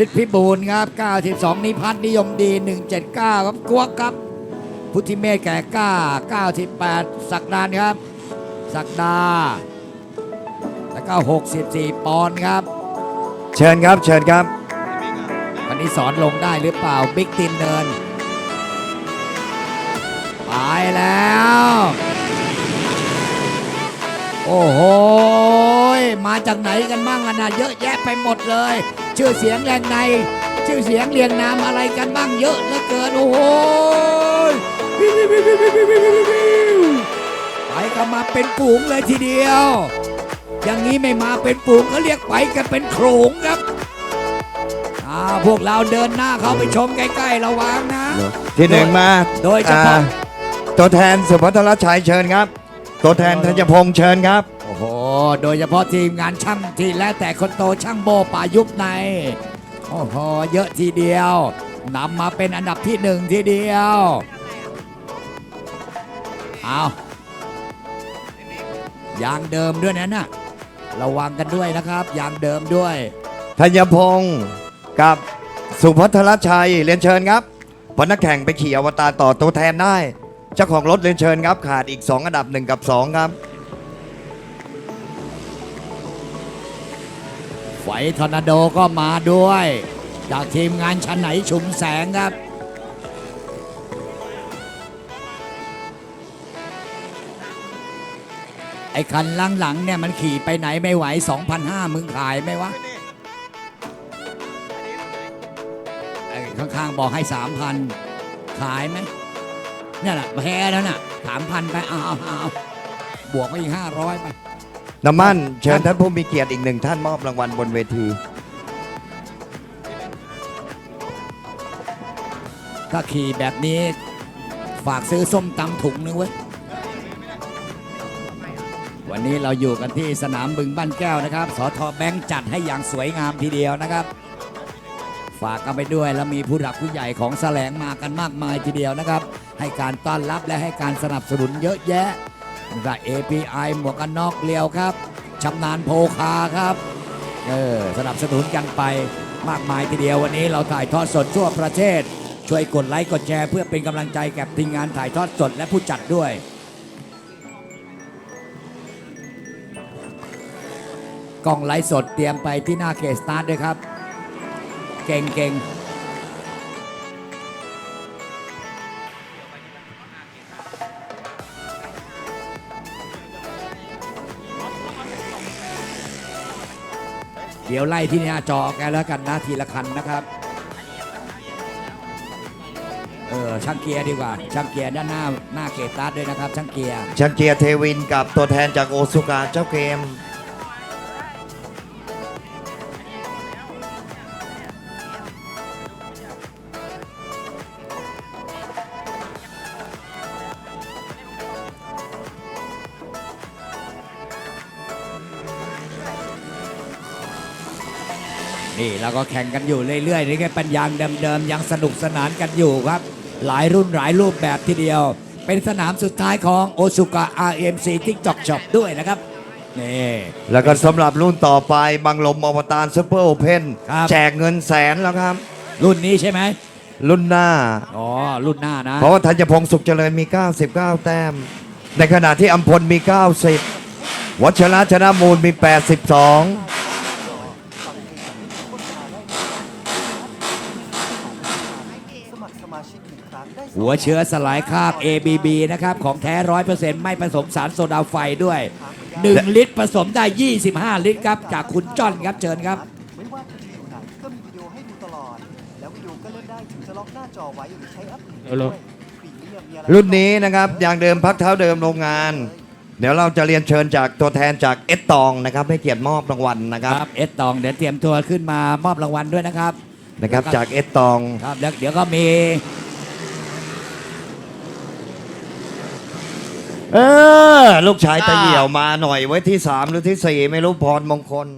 พิษพิบูลครับ 92 นิพัฒน์นิยมดี 179 ครับกวกครับ พุทธิเมฆแก่กล้า 98สักดานครับสักดา แล้วก็ 64 ปอนด์ครับ เชิญครับ เชิญครับ วันนี้สอนลงได้หรือเปล่า บิ๊กตินเดิน ไปแล้ว โอ้โห มาจากไหนกันบ้างอะนะเยอะแยะไปหมดเลย ชื่อเสียงแรงใน ชื่อเสียงเรียงนามอะไรกันบ้างเยอะเหลือเกินโอ้โหไปก็มาเป็นปูงเลยทีเดียว อย่างนี้ไม่มาเป็นปูงเขาเรียกไปกันเป็นโขงครับอาพวกเราเดินหน้าเขาไปชมใกล้ๆระวังนะ ที่หนึ่งมาโดยเฉพาะตัวแทนสุพัทรชัยเชิญครับ ตัวแทนธัญพงษ์เชิญครับ โอ้โห โดยเฉพาะทีมงานช่างที่และแต่คนโตช่างโบป่ายุบใน โอ้โห เยอะทีเดียวนำมาเป็นอันดับที่หนึ่งทีเดียวเอายางเดิมด้วยนะน่ะระวังกันด้วยนะครับ ยางเดิมด้วยธัญพงศ์กับสุพัทรชัยเรียนเชิญครับพนักแข่งไปขี่อวตารต่อตัวแทนได้ เจ้าของรถเรียนเชิญครับ ขาดอีก 2 อันดับ 1 กับ 2 ครับ ไฟทอร์นาโดก็มาด้วย จากทีมงานชั้นไหนชุมแสงครับไอ้คันหลังๆเนี่ยมันขี่ไปไหนไม่ไหว 2,500มึงขายไหมวะไอ้ข้างๆบอกให้ 3,000 ขายไหมเนี่ยแหละแพ้แล้วน่ะ 3,000 ไปเอาเอาเอาเอาบวกไปอีก 500 ไป น้ำมันเชิญท่านผู้มีเกียรติอีกหนึ่งท่านมอบรางวัลบนเวที ถ้าขี่แบบนี้ฝากซื้อส้มตำถุงนึงเว้ย วันนี้เราอยู่กันที่สนามบึงบ้านแก้วนะครับสทแบงค์จัดให้อย่างสวยงามทีเดียวนะครับ ฝากกันไปด้วยแล้วมีผู้หลักผู้ใหญ่ของแสลงมากันมากมายทีเดียวนะครับ ให้การต้อนรับและให้การสนับสนุนเยอะแยะ กับ API หมวกกันน็อกเลียวครับชำนาญโพคาครับเออสนับสนุนกันไปมากมายทีเดียววันนี้เราถ่ายทอดสดทั่วประเทศ ช่วยกดไลค์กดแชร์เพื่อเป็นกำลังใจแก่ทีมงานถ่ายทอดสดและผู้จัดด้วยกล้องไลฟ์สดเตรียมไปที่หน้าเขตสตาร์ทด้วยครับ เก่งเก่ง เดี๋ยวไล่ที่หน้าจอแกแล้วกันนะทีละคันนะครับ เออช่างเกียร์ดีกว่า ช่างเกียร์ด้านหน้าหน้าเกตสตาร์ทด้วยนะครับ ช่างเกียร์ ชังเกียร์เทวินกับตัวแทนจากโอซุกาเจ้าเกม นี่เราก็แข่งกันอยู่เรื่อยๆนี่แค่ปัญญางเดิมๆยังสนุกสนานกันอยู่ครับ หลายรุ่นหลายรูปแบบทีเดียว เป็นสนามสุดท้ายของโอซุกะ RMC TikTok Shop ด้วยนะครับนี่แล้วก็สำหรับรุ่นต่อไปบังลมอวตารซูเปอร์โอเพนครับแจกเงินแสนแล้วครับ รุ่นนี้ใช่ไหมรุ่นหน้าอ๋อรุ่นหน้านะ เพราะว่าธัญพงศ์สุขเจริญมี 99 แต้ม ในขณะที่อัมพลมี 90 วัชระชนะมูลมี 82 มัครสมาชิกหนึ่งครั้งได้หัวเชื้อสลายคราบ ABB นะครับ ของแท้ร้อยเปอร์เซ็นต์ไม่ผสมสารโซดาไฟด้วย 1 ลิตรผสมได้ 25 ลิตรครับ จากคุณจ้อนครับเชิญครับ ไม่ว่าคุณจะอยู่ไหนก็มีวิดีโอให้ดูตลอด แล้ววิดีโอก็เล่นได้ถึงจะล็อกหน้าจอไว้หรือใช้แอปอื่นด้วยพรีเมียมมีอะไรรุ่นนี้นะครับอย่างเดิมพักเท้าเดิมโรงงาน เดี๋ยวเราจะเรียนเชิญจากตัวแทนจากเอสตองนะครับให้เกียรติมอบรางวัลนะครับ ครับ เอสตอง เดี๋ยวเตรียมตัวขึ้นมามอบรางวัลด้วยนะครับ นะครับจากเอสตองครับแล้วเดี๋ยวก็มีเออลูกชายตะเหี่ยวมาหน่อยไว้ที่3หรือที่4ไม่รู้พรมงคล